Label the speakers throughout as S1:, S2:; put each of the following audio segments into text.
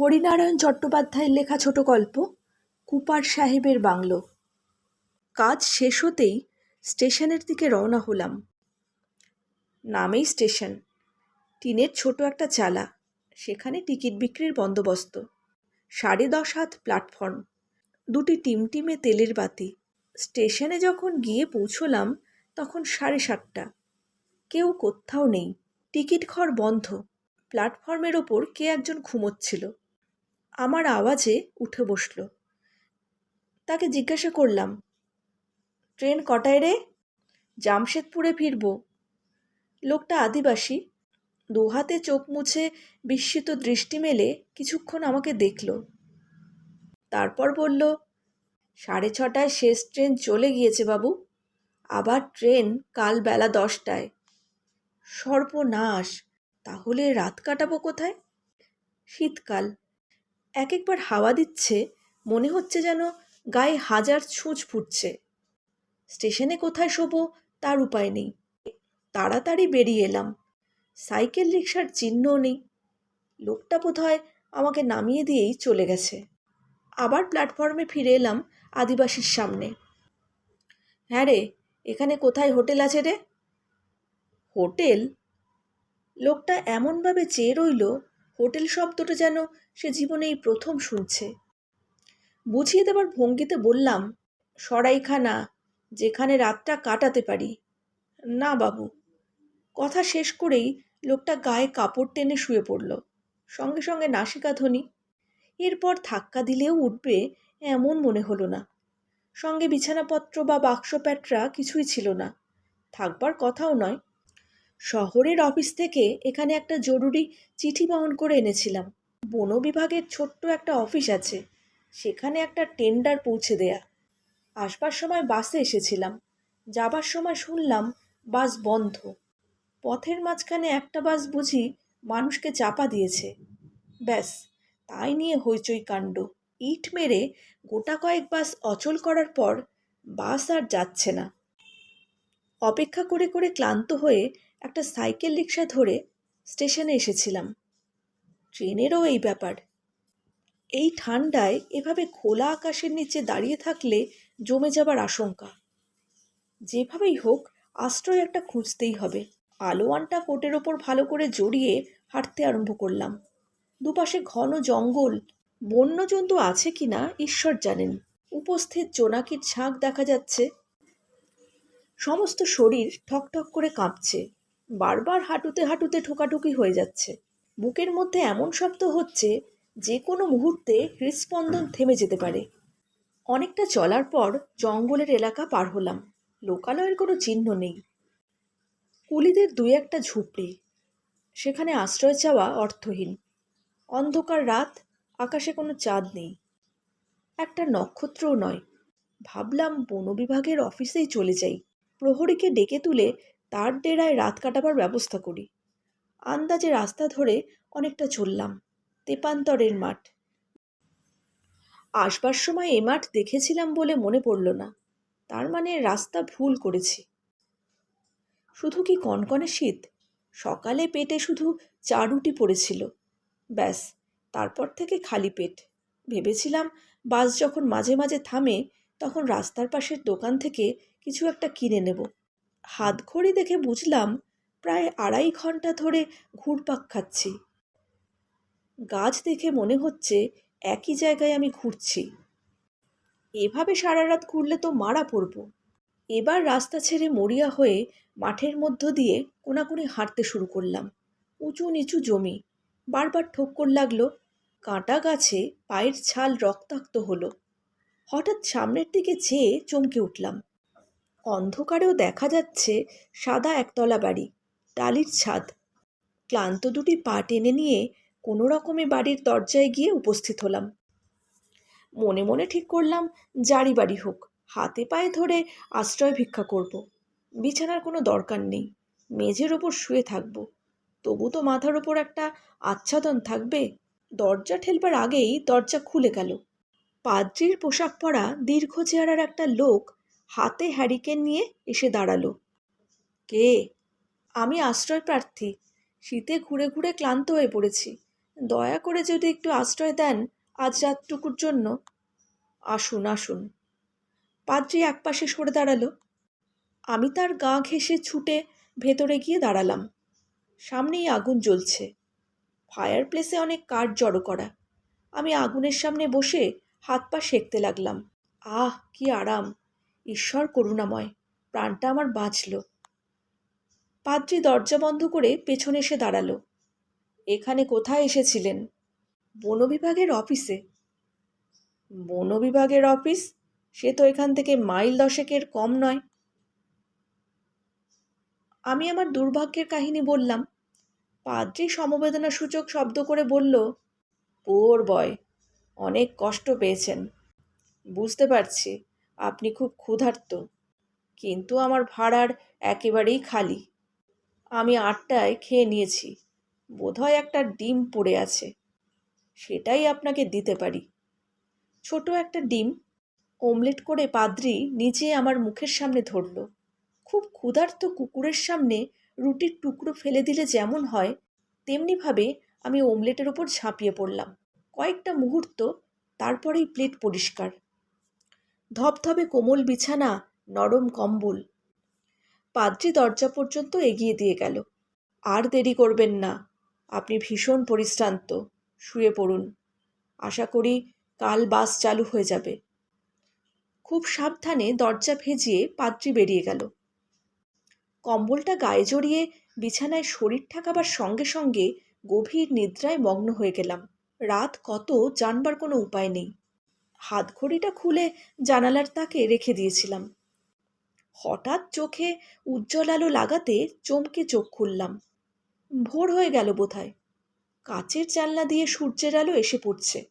S1: হরিনারায়ণ চট্টোপাধ্যায়ের লেখা ছোট গল্প, কুপার সাহেবের বাংলো। কাজ শেষ হতেই স্টেশনের দিকে রওনা হলাম। নামেই স্টেশন। টিনের ছোট একটা চালা, সেখানে টিকিট বিক্রির বন্দোবস্ত। সাড়ে দশ হাত প্ল্যাটফর্ম। দুটি টিমটিমে তেলের বাতি। স্টেশনে যখন গিয়ে পৌঁছলাম, তখন সাড়ে সাতটা। কেউ কোথাও নেই। টিকিট ঘর বন্ধ। প্ল্যাটফর্মের ওপর কে একজন ঘুমোচ্ছিল। আমার আওয়াজে উঠে বসল। তাকে জিজ্ঞাসা করলাম, ট্রেন কটায় রে? জামশেদপুরে ফিরব। লোকটা আদিবাসী। দু হাতে চোখ মুছে বিস্মিত দৃষ্টি মেলে কিছুক্ষণ আমাকে দেখল। তারপর বলল, সাড়ে ছটায় শেষ ট্রেন চলে গিয়েছে বাবু। আবার ট্রেন কাল বেলা দশটায়। সর্বনাশ! তাহলে রাত কাটাবো কোথায়? শীতকাল। এক একবার হাওয়া দিচ্ছে, মনে হচ্ছে যেন গায়ে হাজার ছুঁচ ফুটছে। স্টেশনে কোথায় শোবো, তার উপায় নেই। তাড়াতাড়ি বেরিয়ে এলাম। সাইকেল রিক্সার চিহ্নও নেই। লোকটা বোধহয় আমাকে নামিয়ে দিয়েই চলে গেছে। আবার প্ল্যাটফর্মে ফিরে এলাম আদিবাসীর সামনে। হ্যাঁ রে, এখানে কোথায় হোটেল আছে রে? হোটেল? লোকটা এমনভাবে চেয়ে রইল, হোটেল শব্দটা যেন সে জীবনে এই প্রথম শুনছে। বুঝিয়ে দেবার ভঙ্গিতে বললাম, সরাইখানা, যেখানে রাতটা কাটাতে পারি। না বাবু। কথা শেষ করেই লোকটা গায়ে কাপড় টেনে শুয়ে পড়ল। সঙ্গে সঙ্গে নাসিকা নাসিকাধ্বনি এরপর ধাক্কা দিলেও উঠবে এমন মনে হলো না। সঙ্গে বিছানাপত্র বা বাক্স প্যাটরা কিছুই ছিল না। থাকবার কথাও নয়। শহরের অফিস থেকে এখানে একটা জরুরি চিঠি বহন করে এনেছিলাম। বন বিভাগের ছোট্ট একটা অফিস আছে। সেখানে একটা টেন্ডার পৌঁছে দেয়া। আসবার সময় বাসে এসেছিলাম। যাবার সময় শুনলাম বাস বন্ধ। পথের মাঝখানে একটা বাস বুঝি মানুষকে চাপা দিয়েছে। ব্যাস, তাই নিয়ে হইচই কাণ্ড। ইট মেরে গোটা কয়েক বাস অচল করার পর বাস আর যাচ্ছে না। অপেক্ষা করে করে ক্লান্ত হয়ে একটা সাইকেল রিক্সা ধরে স্টেশনে এসেছিলাম। ট্রেনেরও এই ব্যাপার। এই ঠান্ডায় এভাবে খোলা আকাশের নিচে দাঁড়িয়ে থাকলে জমে যাবার আশঙ্কা। যেভাবেই হোক, আশ্রয় একটা খুঁজতেই হবে। আলোয়ানটা কোটের ওপর ভালো করে জড়িয়ে হাঁটতে আরম্ভ করলাম। দুপাশে ঘন জঙ্গল বন্য জন্তু আছে কি না ঈশ্বর জানেন। উপস্থিত জোনাকির ঝাঁক দেখা যাচ্ছে। সমস্ত শরীর ঠকঠক করে কাঁপছে। বারবার হাঁটুতে হাঁটুতে ঠোকাঠুকি হয়ে যাচ্ছে। বুকের মধ্যে এমন শব্দ হচ্ছে যে কোনো মুহূর্তে হৃদস্পন্দন থেমে যেতে পারে। অনেকটা চলার পর জঙ্গলের এলাকা পার হলাম। লোকালয়ের কোনো চিহ্ন নেই। কুলিদের দুই একটা ঝুপড়ি। সেখানে আশ্রয় চাওয়া অর্থহীন। অন্ধকার রাত, আকাশে কোনো চাঁদ নেই। একটা নক্ষত্রও নয়। ভাবলাম বন বিভাগের অফিসেই চলে যাই। প্রহরীকে ডেকে তুলে তার ডেরায় রাত কাটাবার ব্যবস্থা করি। আন্দাজে রাস্তা ধরে অনেকটা চললাম, তেপান্তরের মাঠ। আসবার সময় এ মাঠ দেখেছিলাম বলে মনে পড়ল না, তার মানে রাস্তা ভুল করেছি। শুধু কি কনকনে শীত? সকালে পেটে শুধু চা রুটি পড়েছিল, ব্যাস, তারপর থেকে খালি পেট। ভেবেছিলাম বাস যখন মাঝে মাঝে থামে, তখন রাস্তার পাশের দোকান থেকে কিছু একটা কিনে নেব। হাত ঘড়ি দেখে বুঝলাম প্রায় আড়াই ঘণ্টা ধরে ঘুরপাক খাচ্ছি। গাছ দেখে মনে হচ্ছে একই জায়গায় আমি ঘুরছি। এভাবে সারা রাত ঘুরলে তো মারা পড়ব। এবার রাস্তা ছেড়ে মরিয়া হয়ে মাঠের মধ্য দিয়ে কোনাকুনি হাঁটতে শুরু করলাম। উঁচু নিচু জমি। বারবার ঠোক্কর লাগল, কাঁটা গাছে পায়ের ছাল রক্তাক্ত হলো। হঠাৎ সামনের দিকে চেয়ে চমকে উঠলাম। অন্ধকারেও দেখা যাচ্ছে সাদা একতলা বাড়ি। টালির ছাদ। ক্লান্ত দুটি পা টেনে নিয়ে কোনো রকমে বাড়ির দরজায় গিয়ে উপস্থিত হলাম। মনে মনে ঠিক করলাম জারি বাড়ি হোক, হাতে পায়ে ধরে আশ্রয় ভিক্ষা করব। বিছানার কোনো দরকার নেই, মেঝের ওপর শুয়ে থাকব। তবু তো মাথার ওপর একটা আচ্ছাদন থাকবে। দরজা ঠেলবার আগেই দরজা খুলে গেল। পাদ্রির পোশাক পরা দীর্ঘ চেহারার একটা লোক হাতে হ্যারিকেন নিয়ে এসে দাঁড়াল। কে? আমি আশ্রয় প্রার্থী। শীতে ঘুরে ঘুরে ক্লান্ত হয়ে পড়েছি। দয়া করে যদি একটু আশ্রয় দেন আজ রাতটুকুর জন্য। আসুন আসুন। পাদ্রি একপাশে সরে দাঁড়াল। আমি তার গা ঘেঁষে ছুটে ভেতরে গিয়ে দাঁড়ালাম। সামনেই আগুন জ্বলছে। ফায়ার প্লেসে অনেক কাঠ জড়ো করা। আমি আগুনের সামনে বসে হাত পা সেঁকতে লাগলাম। আহ, কি আরাম। ঈশ্বর করুণাময়। প্রাণটা আমার বাঁচল। পাদ্রি দরজা বন্ধ করে পেছনে এসে দাঁড়াল। এখানে কোথায় এসেছিলেন? বন বিভাগের অফিসে। বন বিভাগের অফিস? সে তো এখান থেকে মাইল দশেকের কম নয়। আমি আমার দুর্ভাগ্যের কাহিনী বললাম। পাদ্রি সমবেদনা সূচক শব্দ করে বলল, পোর বয়, অনেক কষ্ট পেয়েছেন। বুঝতে পারছি, আপনি খুব ক্ষুধার্ত, কিন্তু আমার ভাড়ার একেবারেই খালি। আমি আটটায় খেয়ে নিয়েছি। বোধহয় একটা ডিম পড়ে আছে। সেটাই আপনাকে দিতে পারি। ছোট একটা ডিম ওমলেট করে পাদ্রি নিচে আমার মুখের সামনে ধরল। খুব ক্ষুধার্ত কুকুরের সামনে রুটির টুকরো ফেলে দিলে যেমন হয়, তেমনিভাবে আমি ওমলেটের ওপর ঝাঁপিয়ে পড়লাম। কয়েকটা মুহূর্ত, তারপরেই প্লেট পরিষ্কার। ধপধপে কোমল বিছানা, নরম কম্বল। পাদ্রি দরজা পর্যন্ত এগিয়ে দিয়ে গেল। আর দেরি করবেন না, আপনি ভীষণ পরিশ্রান্ত, শুয়ে পড়ুন। আশা করি কাল বাস চালু হয়ে যাবে। খুব সাবধানে দরজা ভেজিয়ে পাত্রী বেরিয়ে গেল। কম্বলটা গায়ে জড়িয়ে বিছানায় শরীর ঠাকাবার সঙ্গে সঙ্গে গভীর নিদ্রায় মগ্ন হয়ে গেলাম। রাত কত জানবার কোনো উপায় নেই। হাত ঘড়িটা খুলে জানালার তাকে রেখে দিয়েছিলাম। হঠাৎ চোখে উজ্জ্বল আলো লাগাতে চমকে চোখ খুললাম। ভোর হয়ে গেল বোধহয়। কাচের জানলা দিয়ে সূর্যের আলো এসে পড়ছে।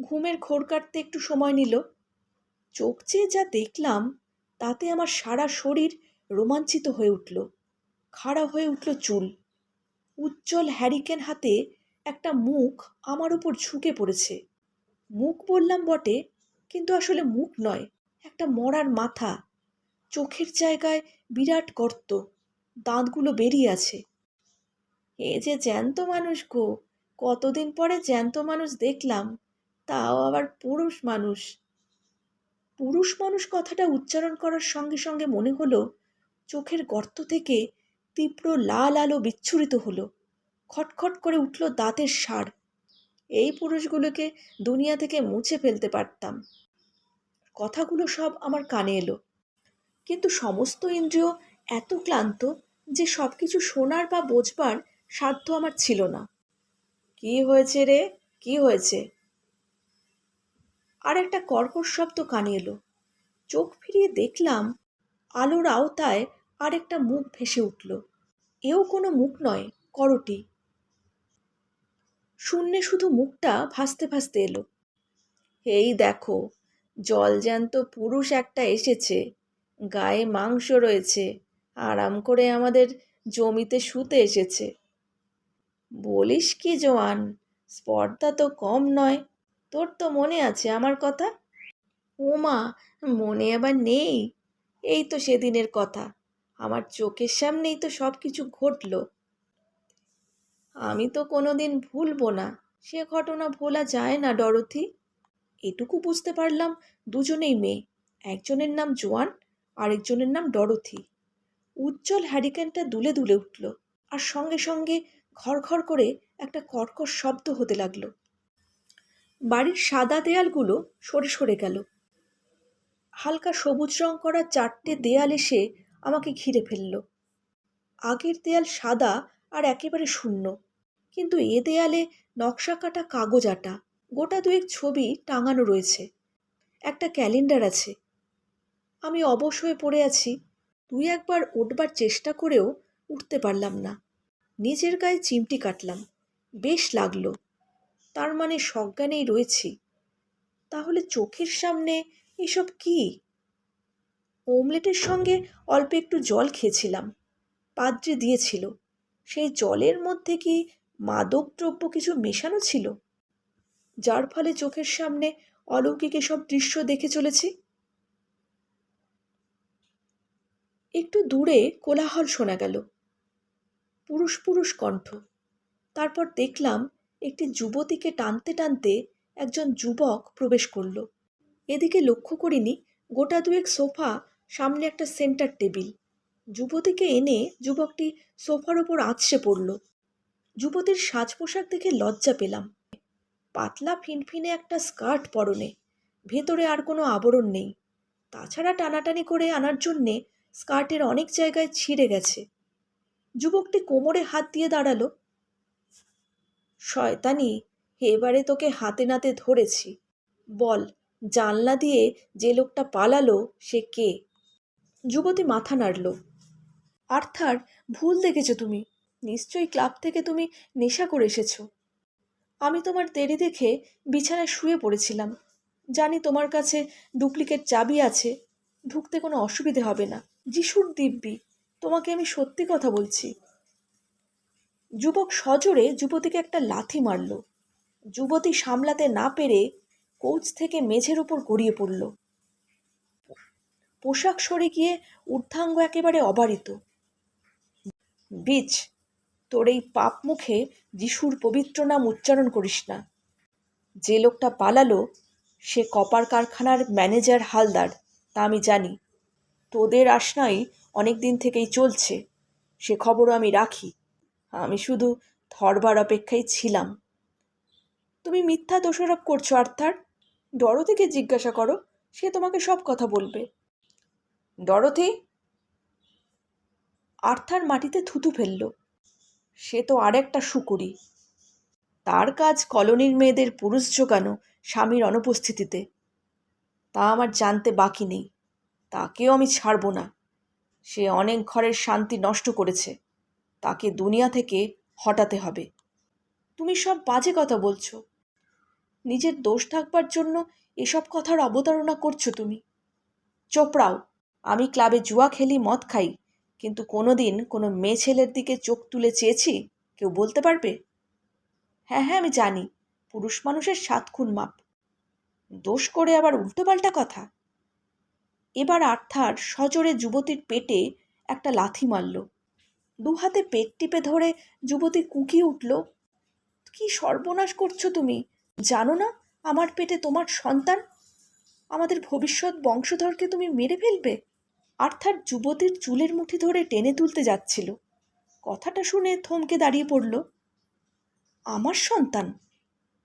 S1: ঘুমের ঘোর কাটতে একটু সময় নিল। চোখ চেয়ে যা দেখলাম, তাতে আমার সারা শরীর রোমাঞ্চিত হয়ে উঠল। খাড়া হয়ে উঠল চুল। উজ্জ্বল হ্যারিকেন হাতে একটা মুখ আমার উপর ঝুঁকে পড়েছে। মুখ বললাম বটে, কিন্তু আসলে মুখ নয়, একটা মরার মাথা চোখের জায়গায় বিরাট গর্ত। দাঁতগুলো বেরিয়ে আছে। এ যে জ্যান্ত মানুষ গো! কতদিন পরে জ্যান্ত মানুষ দেখলাম, তাও আবার পুরুষ মানুষ। পুরুষ মানুষ কথাটা উচ্চারণ করার সঙ্গে সঙ্গে মনে হলো, চোখের গর্ত থেকে তীব্র লাল আলো বিচ্ছুরিত হলো। খটখট করে উঠল দাঁতের সার। এই পুরুষগুলোকে দুনিয়া থেকে মুছে ফেলতে পারতাম। কথাগুলো সব আমার কানে এলো। কিন্তু সমস্ত ইন্দ্রিয় এত ক্লান্ত যে সব কিছু শোনার বা বোঝবার সাধ্য আমার ছিল না। কি হয়েছে রে? কি হয়েছে? আর একটা কর্কশ শব্দ কানে এলো। চোখ ফিরিয়ে দেখলাম আলোর আওতায় আর একটা মুখ ভেসে উঠল। এও কোনো মুখ নয়, করটি। শূন্যে শুধু মুখটা ভাসতে ভাসতে এলো। এই দেখো জলজ্যান্ত পুরুষ একটা এসেছে। গায়ে মাংস রয়েছে। আরাম করে আমাদের জমিতে শুতে এসেছে। বলিস কি জোয়ান, স্পর্ধা তো কম নয়। তোর তো মনে আছে আমার কথা? ওমা মনে আবার নেই। এই তো সেদিনের কথা। আমার চোখের সামনেই তো সব কিছু ঘটল। আমি তো কোনো দিন ভুলবো না। সে ঘটনা ভোলা যায় না, ডরথি। এটুকু বুঝতে পারলাম দুজনেই মেয়ে। একজনের নাম জোয়ান আরেকজনের নাম ডরথি। উজ্জ্বল হ্যারিকেনটা দুলে দুলে উঠল আর সঙ্গে সঙ্গে ঘর ঘর করে একটা কর্কশ শব্দ হতে লাগল। বাড়ির সাদা দেয়ালগুলো সরে সরে গেল। হালকা সবুজ রং করা চারটে দেয়াল এসে আমাকে ঘিরে ফেলল। আগের দেয়াল সাদা আর একেবারে শূন্য, কিন্তু এ দেয়ালে নকশা কাটা কাগজ আটা, গোটা দুয়েক ছবি টাঙানো রয়েছে। একটা ক্যালেন্ডার আছে। আমি অবশ হয়ে পড়ে আছি। দুই একবার উঠবার চেষ্টা করেও উঠতে পারলাম না। নিজের গায়ে চিমটি কাটলাম। বেশ লাগল। তার মানে সজ্ঞানেই রয়েছি। তাহলে চোখের সামনে এসব কি? ওমলেটের সঙ্গে অল্প একটু জল খেয়েছিলাম। পাদ্রে দিয়েছিল। সেই জলের মধ্যে কি মাদক দ্রব্য কিছু মেশানো ছিল? যার ফলে চোখের সামনে অলৌকিক এসব দৃশ্য দেখে চলেছি। একটু দূরে কোলাহল শোনা গেল। পুরুষ পুরুষ কণ্ঠ। তারপর দেখলাম একটি যুবতীকে টানতে টানতে একজন যুবক প্রবেশ করল। এদিকে লক্ষ্য করিনি, গোটা দুয়েক সোফা, সামনে একটা সেন্টার টেবিল। যুবতীকে এনে যুবকটি সোফার ওপর আছড়ে পড়ল। যুবতীর সাজ পোশাক দেখে লজ্জা পেলাম। পাতলা ফিনফিনে একটা স্কার্ট পরনে, ভেতরে আর কোনো আবরণ নেই। তাছাড়া টানাটানি করে আনার জন্যে স্কার্টের অনেক জায়গায় ছিঁড়ে গেছে। যুবকটি কোমরে হাত দিয়ে দাঁড়াল। শয়তানি, এবারে তোকে হাতে নাতে ধরেছি। বল, জানলা দিয়ে যে লোকটা পালালো সে কে? যুবতী মাথা নাড়ল। আর্থার, ভুল দেখেছ তুমি। নিশ্চয়ই ক্লাব থেকে তুমি নেশা করে এসেছ। আমি তোমার দেরি দেখে বিছানায় শুয়ে পড়েছিলাম। জানি তোমার কাছে ডুপ্লিকেট চাবি আছে। ঢুকতে কোনো অসুবিধে হবে না। যিশুর দিব্যি, তোমাকে আমি সত্যি কথা বলছি। যুবক সজোরে যুবতীকে একটা লাথি মারল। যুবতী সামলাতে না পেরে কোচ থেকে মেঝের ওপর গড়িয়ে পড়ল। পোশাক সরে গিয়ে ঊর্ধ্বাঙ্গ একেবারে অবারিত। বিচ তোর এই পাপ মুখে যিশুর পবিত্র নাম উচ্চারণ করিস না। যে লোকটা পালালো, সে কপার কারখানার ম্যানেজার হালদার। তা আমি জানি। তোদের আশনাই অনেক দিন থেকেই চলছে। সে খবরও আমি রাখি। আমি শুধু ধরবার অপেক্ষায় ছিলাম। তুমি মিথ্যা দোষারোপ করছ, আর্থার। ডরথিকে জিজ্ঞাসা করো, সে তোমাকে সব কথা বলবে। ডরথি? আর্থার মাটিতে থুতু ফেলল। সে তো আরেকটা শুকুরি। তার কাজ কলোনির মেয়েদের পুরুষ জোগানো স্বামীর অনুপস্থিতিতে। তা আমার জানতে বাকি নেই। তাকেও আমি ছাড়ব না। সে অনেক ঘরের শান্তি নষ্ট করেছে। তাকে দুনিয়া থেকে হটাতে হবে। তুমি সব বাজে কথা বলছো। নিজের দোষ থাকবার জন্য এসব কথার অবতারণা করছ তুমি। চোপড়াও, আমি ক্লাবে জুয়া খেলি, মদ খাই, কিন্তু কোনো দিন কোনো মেয়ে ছেলের দিকে চোখ তুলে চেয়েছি, কেউ বলতে পারবে? হ্যাঁ হ্যাঁ আমি জানি, পুরুষ মানুষের সাত খুন মাপ। দোষ করে আবার উল্টোপাল্টা কথা। এবার আর্থার সজোরে যুবতীর পেটে একটা লাথি মারল। দু হাতে পেট টিপে ধরে যুবতী কুকিয়ে উঠল, কি সর্বনাশ করছ তুমি? জানো না আমার পেটে তোমার সন্তান? আমাদের ভবিষ্যৎ বংশধরকে তুমি মেরে ফেলবে? আর্থার যুবতীর চুলের মুঠি ধরে টেনে তুলতে যাচ্ছিল। কথাটা শুনে থমকে দাঁড়িয়ে পড়ল, আমার সন্তান?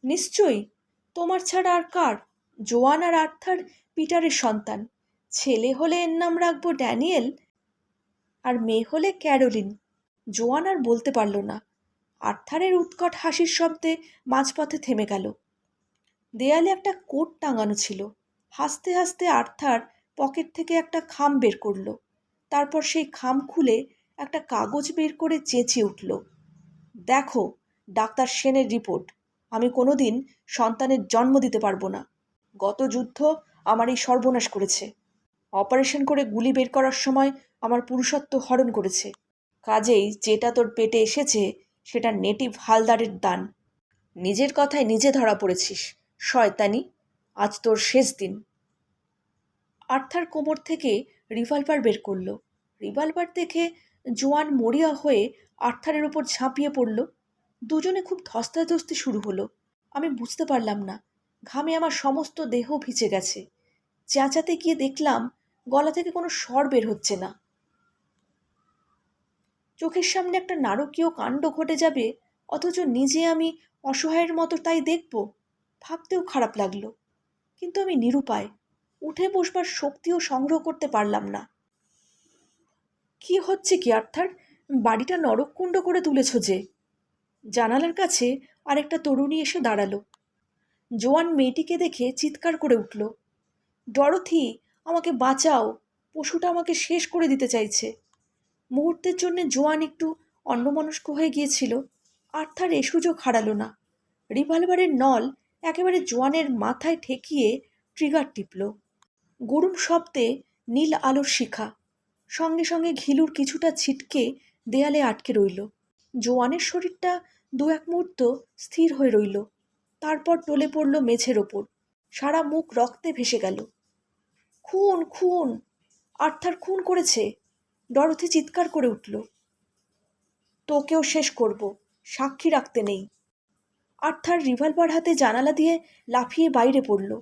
S1: নিশ্চয়ই? তোমার ছাড়া আর কার? জোয়ান আর আর্থার পিটারের সন্তান। ছেলে হলে এর নাম রাখব ড্যানিয়েল আর মেয়ে হলে ক্যারোলিন। জোয়ান আর বলতে পারল না। আর্থারের উৎকট হাসির শব্দে মাঝপথে থেমে গেল। দেয়ালে একটা কোট টাঙানো ছিল। হাসতে হাসতে আর্থার পকেট থেকে একটা খাম বের করল। তারপর সেই খাম খুলে একটা কাগজ বের করে চেঁচিয়ে উঠল। দেখো, ডাক্তার সেনের রিপোর্ট। আমি কোনো দিন সন্তানের জন্ম দিতে পারব না। গত যুদ্ধ আমার এই সর্বনাশ করেছে। অপারেশন করে গুলি বের করার সময় আমার পুরুষত্ব হরণ করেছে। কাজেই যেটা তোর পেটে এসেছে, সেটা নেটিভ হালদারের দান। নিজের কথায় নিজে ধরা পড়েছিস, শয়তানি। আজ তোর শেষ দিন। আর্থার কোমর থেকে রিভলভার বের করল। রিভলভার দেখে জোয়ান মরিয়া হয়ে আর্থারের ওপর ঝাঁপিয়ে পড়ল। দুজনে খুব ধস্তাধস্তি শুরু হলো। আমি বুঝতে পারলাম না ঘামে আমার সমস্ত দেহ ভিজে গেছে। চেঁচাতে গিয়ে দেখলাম গলা থেকে কোনো স্বর বের হচ্ছে না। চোখের সামনে একটা নারকীয় কাণ্ড ঘটে যাবে, অথচ নিজে আমি অসহায়ের মতো তাই দেখব, ভাবতেও খারাপ লাগল। কিন্তু আমি নিরুপায়, উঠে বসবার শক্তিও সংগ্রহ করতে পারলাম না। কি হচ্ছে কি, আর্থার? বাড়িটা নরককুণ্ড করে তুলেছ যে? জানালার কাছে আরেকটা তরুণী এসে দাঁড়াল। জোয়ান মেয়েটিকে দেখে চিৎকার করে উঠল, ডরথি, আমাকে বাঁচাও, পশুটা আমাকে শেষ করে দিতে চাইছে। মুহূর্তের জন্য জোয়ান একটু অন্যমনস্ক হয়ে গিয়েছিল, আর্থার এ সুযোগ হারালো না। রিভলভারের নল একেবারে জোয়ানের মাথায় ঠেকিয়ে ট্রিগার টিপল। গরুম শব্দে নীল আলোর শিখা, সঙ্গে সঙ্গে ঘিলুর কিছুটা ছিটকে দেয়ালে আটকে রইল। জোয়ানের শরীরটা দু এক মুহূর্ত স্থির হয়ে রইল। তারপর টলে পড়ল মেঝের ওপর। সারা মুখ রক্তে ভেসে গেল। খুন খুন, আর্থার খুন করেছে। ডরথি চিৎকার করে উঠল। তোকেও শেষ করব, সাক্ষী রাখতে নেই। আর্থার রিভলভার হাতে জানালা দিয়ে লাফিয়ে বাইরে পড়ল।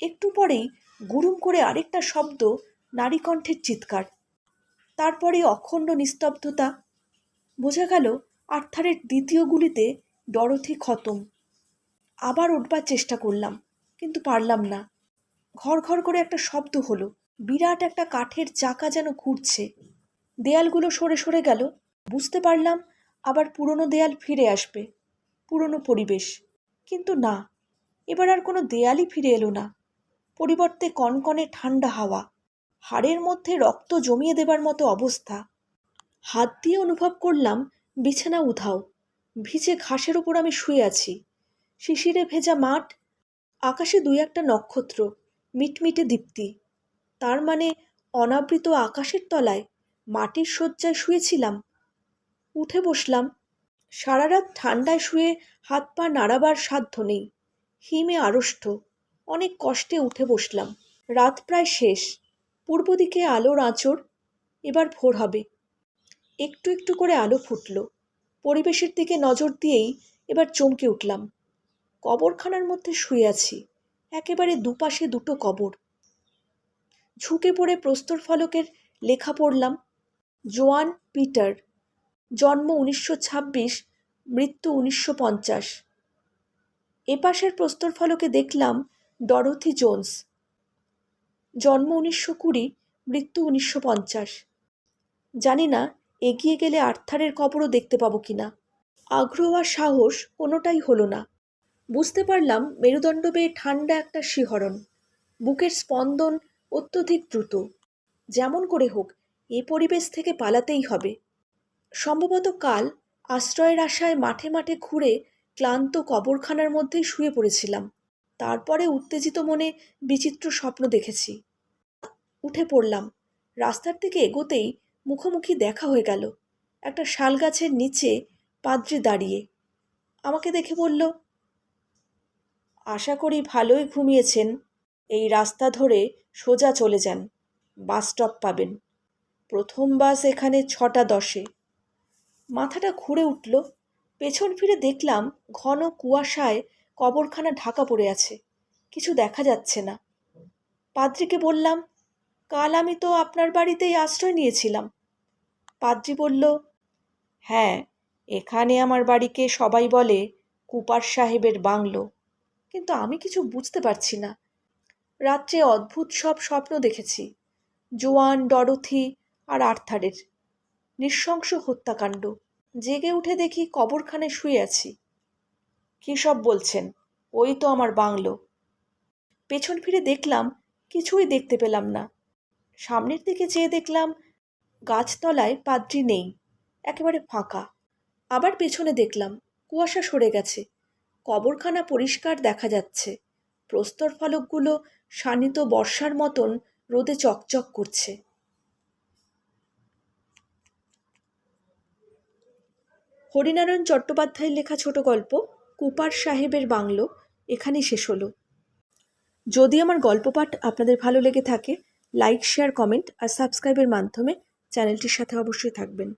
S1: একটু পরেই গুরুম করে আরেকটা শব্দ, নারীকণ্ঠের চিৎকার। তারপরে অখণ্ড নিস্তব্ধতা। বোঝা গেল, আর্থারের দ্বিতীয় গুলিতে ডরথি খতম। আবার উঠবার চেষ্টা করলাম, কিন্তু পারলাম না। ঘর ঘর করে একটা শব্দ হলো, বিরাট একটা কাঠের চাকা যেন ঘুরছে দেয়ালগুলো সরে সরে গেল, বুঝতে পারলাম আবার পুরনো দেয়াল ফিরে আসবে, পুরনো পরিবেশ। কিন্তু না, এবার আর কোনো দেয়ালই ফিরে এলো না। পরিবর্তে কনকনে ঠান্ডা হাওয়া, হাড়ের মধ্যে রক্ত জমিয়ে দেবার মতো অবস্থা। হাত দিয়ে অনুভব করলাম বিছানা উধাও, ভিজে ঘাসের ওপর আমি শুয়ে আছি। শিশিরে ভেজা মাঠ, আকাশে দুই একটা নক্ষত্র, মিটমিটে দীপ্তি। তার মানে অনাবৃত আকাশের তলায় মাটির শয্যায় শুয়েছিলাম। উঠে বসলাম। সারা রাত ঠান্ডায় শুয়ে হাত পা নাড়াবার সাধ্য নেই। হিমে আড়ষ্ট। অনেক কষ্টে উঠে বসলাম। রাত প্রায় শেষ। পূর্ব দিকে আলোর আঁচড়, এবার ভোর হবে। একটু একটু করে আলো ফুটল। পরিবেশের দিকে নজর দিয়েই এবার চমকে উঠলাম। কবরখানার মধ্যে শুয়ে আছি। একেবারে দুপাশে দুটো কবর। ঝুঁকে পড়ে প্রস্তর ফলকের লেখা পড়লাম, জোয়ান পিটার, জন্ম উনিশশো ছাব্বিশ, মৃত্যু উনিশশো পঞ্চাশ। এপাশের প্রস্তর ফলকে দেখলাম ডরথি জোন্স। জন্ম উনিশশো কুড়ি, মৃত্যু উনিশশো পঞ্চাশ। জানি না, এগিয়ে গেলে আর্থারের কবরও দেখতে পাবো কিনা। আগ্রহ আর সাহস কোনোটাই হলো না। বুঝতে পারলাম মেরুদণ্ড বেয়ে ঠান্ডা একটা শিহরণ। বুকের স্পন্দন অত্যধিক দ্রুত। যেমন করে হোক, এ পরিবেশ থেকে পালাতেই হবে। সম্ভবত কাল আশ্রয়ের আশায় মাঠে মাঠে ঘুরে ক্লান্ত কবরখানার মধ্যেই শুয়ে পড়েছিলাম। তারপরে উত্তেজিত মনে বিচিত্র স্বপ্ন দেখেছি। উঠে পড়লাম। রাস্তার দিকে এগোতেই মুখোমুখি দেখা হয়ে গেল। একটা শাল গাছের নিচে পাদ্রি দাঁড়িয়ে। আমাকে দেখে বলল আশা করি ভালোই ঘুমিয়েছেন। এই রাস্তা ধরে সোজা চলে যান। বাস স্টপ পাবেন। প্রথম বাস এখানে ছটা দশে। মাথাটা ঘুরে উঠল। পেছন ফিরে দেখলাম ঘন কুয়াশায় কবরখানা ঢাকা পড়ে আছে। কিছু দেখা যাচ্ছে না। পাদ্রিকে বললাম, কাল আমি তো আপনার বাড়িতেই আশ্রয় নিয়েছিলাম। পাদ্রি বলল হ্যাঁ এখানে আমার বাড়িকে সবাই বলে কুপার সাহেবের বাংলো। কিন্তু আমি কিছু বুঝতে পারছি না। রাত্রে অদ্ভুত সব স্বপ্ন দেখেছি, জোয়ান, ডরথি আর আর্থারের। নৃশংস হত্যাকাণ্ড, জেগে উঠে দেখি কবরখানে শুয়ে আছি। কী সব বলছেন? ওই তো আমার বাংলো। পেছন ফিরে দেখলাম, কিছুই দেখতে পেলাম না। সামনের দিকে চেয়ে দেখলাম, গাছতলায় পাদ্রি নেই, একেবারে ফাঁকা। আবার পেছনে দেখলাম, কুয়াশা সরে গেছে। কবরখানা পরিষ্কার দেখা যাচ্ছে। প্রস্তর ফলকগুলো শানিত বর্ষার মতন রোদে চকচক করছে। হরিনারায়ণ চট্টোপাধ্যায়ের লেখা ছোট গল্প, কুপার সাহেবের বাংলো, এখানেই শেষ হলো। যদি আমার গল্প পাঠ আপনাদের ভালো লেগে থাকে, লাইক, শেয়ার, কমেন্ট আর সাবস্ক্রাইবের মাধ্যমে চ্যানেলটির সাথে অবশ্যই থাকবেন।